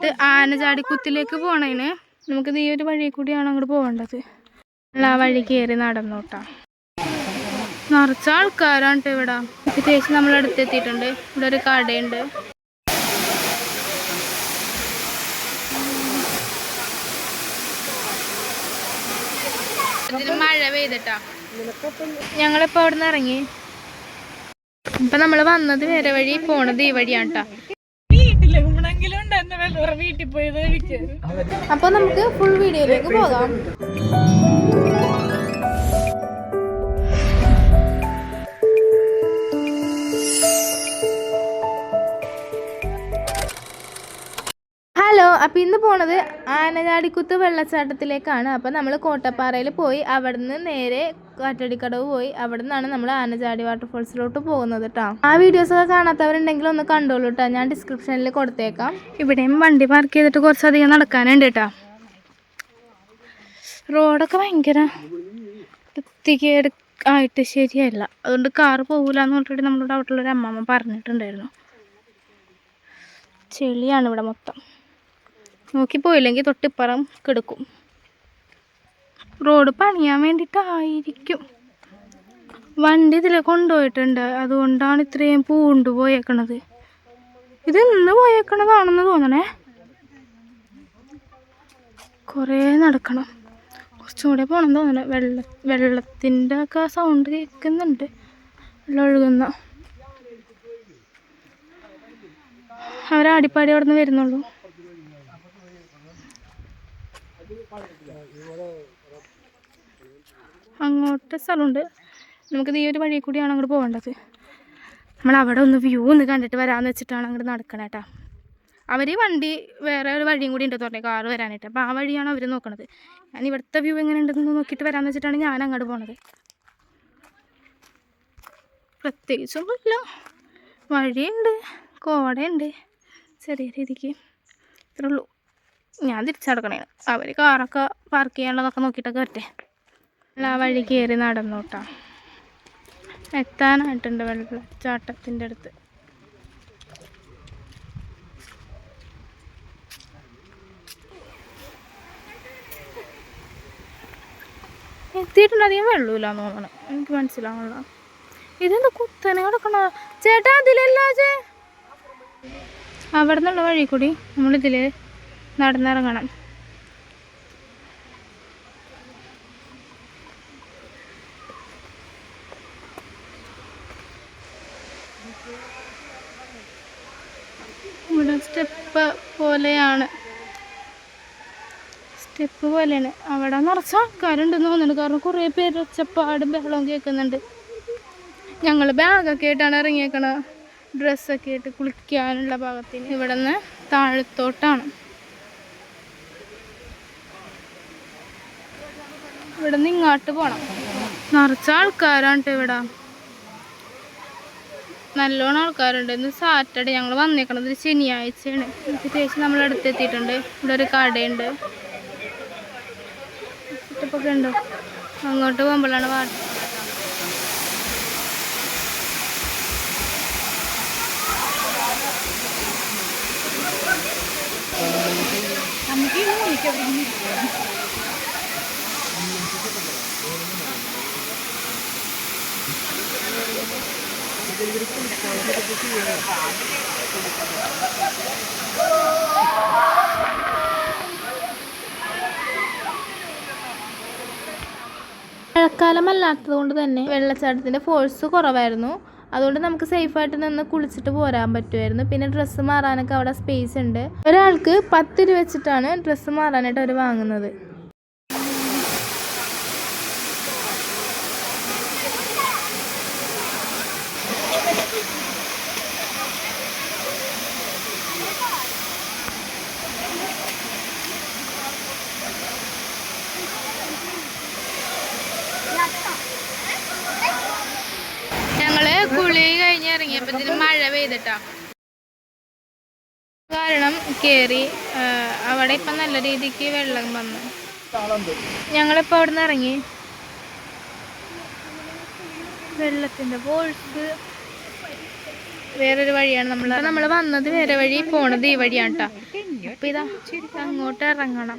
ഇത് ആനചാടിക്കുത്തിലേക്ക് പോണേന്. നമുക്ക് ഈ ഒരു വഴി കൂടിയാണ് അങ്ങോട്ട് പോകേണ്ടത് ആ വഴി കയറി നടന്നോട്ടാ. നിറച്ച ആൾക്കാരാണ് ഇവിടെ. ചേച്ചി നമ്മൾ അടുത്തെത്തിയിട്ടുണ്ട്. ഇവിടെ ഒരു കടയുണ്ട്. മഴ പെയ്തിട്ടാ. ഞങ്ങളിപ്പോ അവിടെ നിന്ന് ഇറങ്ങി. ഇപ്പൊ നമ്മൾ വന്നത് വേറെ വഴി പോണത് ഈ വഴിയാണ് ട്ടാ അപ്പൊ നമുക്ക് ഫുൾ വീഡിയോയിലേക്ക് പോകാം. പോണത് ആനചാടിക്കുത്ത് വെള്ളച്ചാട്ടത്തിലേക്കാണ്. അപ്പൊ നമ്മൾ കോട്ടപ്പാറയിൽ പോയി അവിടുന്ന് നേരെ കാറ്റടിക്കടവ് പോയി അവിടെ നിന്നാണ് നമ്മൾ ആനചാടി വാട്ടർഫോൾസിലോട്ട് പോകുന്നത് കേട്ടോ ആ വീഡിയോസ് ഒക്കെ കാണാത്തവരുണ്ടെങ്കിൽ ഒന്ന് കണ്ടോളൂ കേട്ടോ ഞാൻ ഡിസ്ക്രിപ്ഷനിൽ കൊടുത്തേക്കാം. ഇവിടെയും വണ്ടി പാർക്ക് ചെയ്തിട്ട് കുറച്ചധികം നടക്കാനുണ്ട് കേട്ടോ റോഡൊക്കെ ഭയങ്കര വൃത്തികേട് ആയിട്ട് ശരിയല്ല. അതുകൊണ്ട് കാറ് പോകില്ല എന്ന് പറഞ്ഞിട്ട് നമ്മളോട് അവിടെയുള്ളൊരു അമ്മമ്മ പറഞ്ഞിട്ടുണ്ടായിരുന്നു. ചെളിയാണ് ഇവിടെ മൊത്തം. നോക്കി പോയില്ലെങ്കിൽ തൊട്ടിപ്പുറം കിടക്കും. റോഡ് പണിയാൻ വേണ്ടിയിട്ടായിരിക്കും. വണ്ടി ഇതിൽ കൊണ്ടുപോയിട്ടുണ്ട്. അതുകൊണ്ടാണ് ഇത്രയും പൂണ്ട് പോയേക്കണത്. ഇത് ഇന്ന് പോയേക്കണതാണെന്ന് തോന്നണേ. കുറേ നടക്കണം. കുറച്ചും കൂടെ പോകണം തോന്നണേ. വെള്ള വെള്ളത്തിന്റെ ഒക്കെ സൗണ്ട് കേൾക്കുന്നുണ്ട്. വെള്ളം ഒഴുകുന്ന. അവരാടിപ്പാടി അവിടെ നിന്ന് വരുന്നുള്ളൂ. അങ്ങോട്ട് സ്ഥലമുണ്ട്. നമുക്കിത് ഈ ഒരു വഴി കൂടിയാണ് അങ്ങോട്ട് പോകേണ്ടത് നമ്മൾ അവിടെ ഒന്ന് വ്യൂ ഒന്ന് കണ്ടിട്ട് വരാമെന്ന് വെച്ചിട്ടാണ് അങ്ങോട്ട് നടക്കണേ കേട്ടോ അവർ വണ്ടി വേറെ ഒരു വഴിയും കൂടി ഉണ്ട് പറഞ്ഞേ കാറ് വരാനായിട്ട്. അപ്പോൾ ആ വഴിയാണ് അവർ നോക്കണത്. ഞാൻ ഇവിടുത്തെ വ്യൂ എങ്ങനെ ഉണ്ടെന്ന് നോക്കിയിട്ട് വരാമെന്ന് വെച്ചിട്ടാണ് ഞാൻ അങ്ങോട്ട് പോണത്. പ്രത്യേകിച്ചൊന്നുമില്ല. വഴിയുണ്ട് കോടയുണ്ട് ചെറിയ രീതിക്ക്. ഇത്രേ ഉള്ളൂ. ഞാൻ തിരിച്ചടക്കണേ അവർ കാറൊക്കെ പാർക്ക് ചെയ്യാനുള്ളതൊക്കെ നോക്കിയിട്ടൊക്കെ പറ്റേ അല്ല ആ വഴി കയറി നടന്നോട്ടാ. എത്താനായിട്ടുണ്ട് വെള്ളച്ചാട്ടത്തിന്റെ അടുത്ത്. എത്തിയിട്ടുണ്ട്. അധികം വെള്ളമില്ലാന്ന് തോന്നണം. എനിക്ക് മനസ്സിലാവണ ഇതെന്താ കുത്തനെ കിടക്കണ ചേട്ടാ അതിലല്ല അവിടെ നിന്നുള്ള വഴി കൂടി. നമ്മളിതിൽ നടന്നിറങ്ങണം. സ്റ്റെപ്പ് പോലെയാണ്. സ്റ്റെപ്പ് പോലെയാണ്. അവിടെ നിറച്ച ആൾക്കാരുണ്ടെന്ന് തോന്നുന്നുണ്ട്. കാരണം കുറേ പേര് ഒച്ചപ്പാടും ബഹളവും കേൾക്കുന്നുണ്ട്. ഞങ്ങൾ ബാഗൊക്കെ ആയിട്ടാണ് ഇറങ്ങിയേക്കണത്. ഡ്രസ്സൊക്കെ ആയിട്ട് കുളിക്കാനുള്ള ഭാഗത്തിന്. ഇവിടെ നിന്ന് താഴത്തോട്ടാണ്. ഇവിടെ നിന്ന് ഇങ്ങോട്ട് പോണം. നിറച്ച ആൾക്കാരാണ് ഇവിടെ. നല്ലോണം ആൾക്കാരുണ്ട്. ഇന്ന് സാറ്റർഡേ. ഞങ്ങൾ വന്നേക്കണത് ഒരു ശനിയാഴ്ചയാണ്. ശേഷം നമ്മൾ അടുത്തെത്തിയിട്ടുണ്ട്. ഇവിടെ ഒരു കടയുണ്ട്. സെറ്റപ്പൊക്കെ ഉണ്ടോ? അങ്ങോട്ട് പോകുമ്പോഴാണ് വാട്ട് മഴക്കാലം അല്ലാത്തത് കൊണ്ട് തന്നെ വെള്ളച്ചാട്ടത്തിന്റെ ഫോഴ്സ് കുറവായിരുന്നു. അതുകൊണ്ട് നമുക്ക് സേഫായിട്ട് നിന്ന് കുളിച്ചിട്ട് പോരാൻ പറ്റുമായിരുന്നു. പിന്നെ ഡ്രസ്സ് മാറാനൊക്കെ അവിടെ സ്പേസ് ഉണ്ട്. ഒരാൾക്ക് പത്ത് രൂപ വെച്ചിട്ടാണ് ഡ്രസ്സ് മാറാനായിട്ട് അവർ വാങ്ങുന്നത്. കഴിഞ്ഞ് ഇറങ്ങിയപ്പോ ഇതിന് മഴ പെയ്തിട്ടാ. കാരണം കേറി അവിടെ ഇപ്പൊ നല്ല രീതിക്ക് വെള്ളം വന്നു. ഞങ്ങളിപ്പോ അവിടെ നിന്ന് ഇറങ്ങി. വെള്ളത്തിന്റെ ഫോഴ്സ് വേറൊരു വഴിയാണ് നമ്മൾ നമ്മൾ വന്നത് വേറെ വഴി പോണത് ഈ വഴിയാണ് കേട്ടോ അപ്പം ഇതാ അങ്ങോട്ട് ഇറങ്ങണം.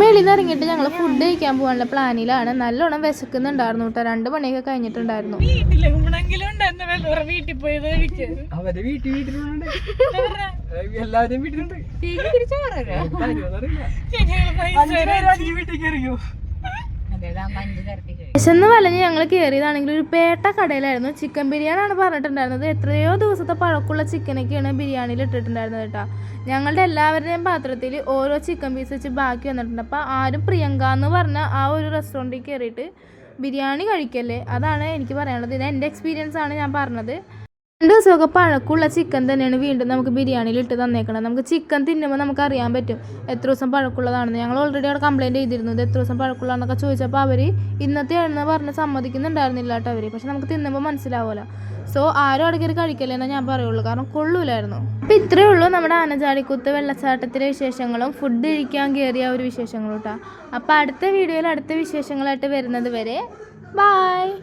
മേളിൽ നിന്ന് ഇറങ്ങിയിട്ട് ഞങ്ങൾ ഫുഡ് കഴിക്കാൻ പോകാനുള്ള പ്ലാനിലാണ് നല്ലോണം വിശക്കുന്നുണ്ടായിരുന്നു കേട്ടോ രണ്ട് മണിയൊക്കെ കഴിഞ്ഞിട്ടുണ്ടായിരുന്നു. വീട്ടിൽ പോയത് എല്ലാവരും വീട്ടിലുണ്ട്. വിശന്ന് വലഞ്ഞ് ഞങ്ങൾ കയറിയതാണെങ്കിൽ ഒരു പേട്ട കടയിലായിരുന്നു. ചിക്കൻ ബിരിയാണി ആണ് പറഞ്ഞിട്ടുണ്ടായിരുന്നത്. എത്രയോ ദിവസത്തെ പഴക്കുള്ള ചിക്കനൊക്കെയാണ് ബിരിയാണിയിൽ ഇട്ടിട്ടുണ്ടായിരുന്നത് കേട്ടോ. ഞങ്ങളുടെ എല്ലാവരുടെയും പാത്രത്തിൽ ഓരോ ചിക്കൻ പീസ് വെച്ച് ബാക്കി വന്നിട്ടുണ്ട്. അപ്പോൾ ആരും പ്രിയങ്ക എന്ന് പറഞ്ഞ ആ ഒരു റെസ്റ്റോറന്റിൽ കയറിയിട്ട് ബിരിയാണി കഴിക്കല്ലേ? അതാണ് എനിക്ക് പറയാനുള്ളത്. ഇത് എന്റെ എക്സ്പീരിയൻസ് ആണ് ഞാൻ പറഞ്ഞത്. രണ്ട് ദിവസമൊക്കെ പഴക്കമുള്ള ചിക്കൻ തന്നെയാണ് വീണ്ടും നമുക്ക് ബിരിയാണിയിൽ ഇട്ട് തന്നേക്കണം നമുക്ക് ചിക്കൻ തിന്നുമ്പോൾ നമുക്ക് അറിയാൻ പറ്റും എത്ര ദിവസം പഴക്കമുള്ളതാണെന്ന്. ഞങ്ങൾ ഓൾറെഡി അവിടെ കംപ്ലയിന്റ് ചെയ്തിരുന്നു ഇത് എത്ര ദിവസം പഴക്കമുള്ളതാണെന്നൊക്കെ ചോദിച്ചപ്പോൾ അവർ ഇന്നത്തെ ആണെന്ന് പറഞ്ഞ് സമ്മതിക്കുന്നുണ്ടായിരുന്നില്ല കേട്ടോ അവർ പക്ഷെ നമുക്ക് തിന്നുമ്പോൾ മനസ്സിലാവുമല്ലോ. സോ ആരും അവിടെ കയറി കഴിക്കല്ലെന്നേ ഞാൻ പറയുള്ളൂ. കാരണം കൊള്ളൂലായിരുന്നു. അപ്പോൾ ഇത്രയേ ഉള്ളൂ നമ്മുടെ ആനചാടിക്കുത്ത് വെള്ളച്ചാട്ടത്തിലെ വിശേഷങ്ങളും. ഫുഡ് കഴിക്കാൻ കയറിയ ഒരു വിശേഷങ്ങളും കേട്ടോ. അപ്പോൾ അടുത്ത വീഡിയോയിൽ അടുത്ത വിശേഷങ്ങളായിട്ട് വരുന്നത് വരെ ബായ്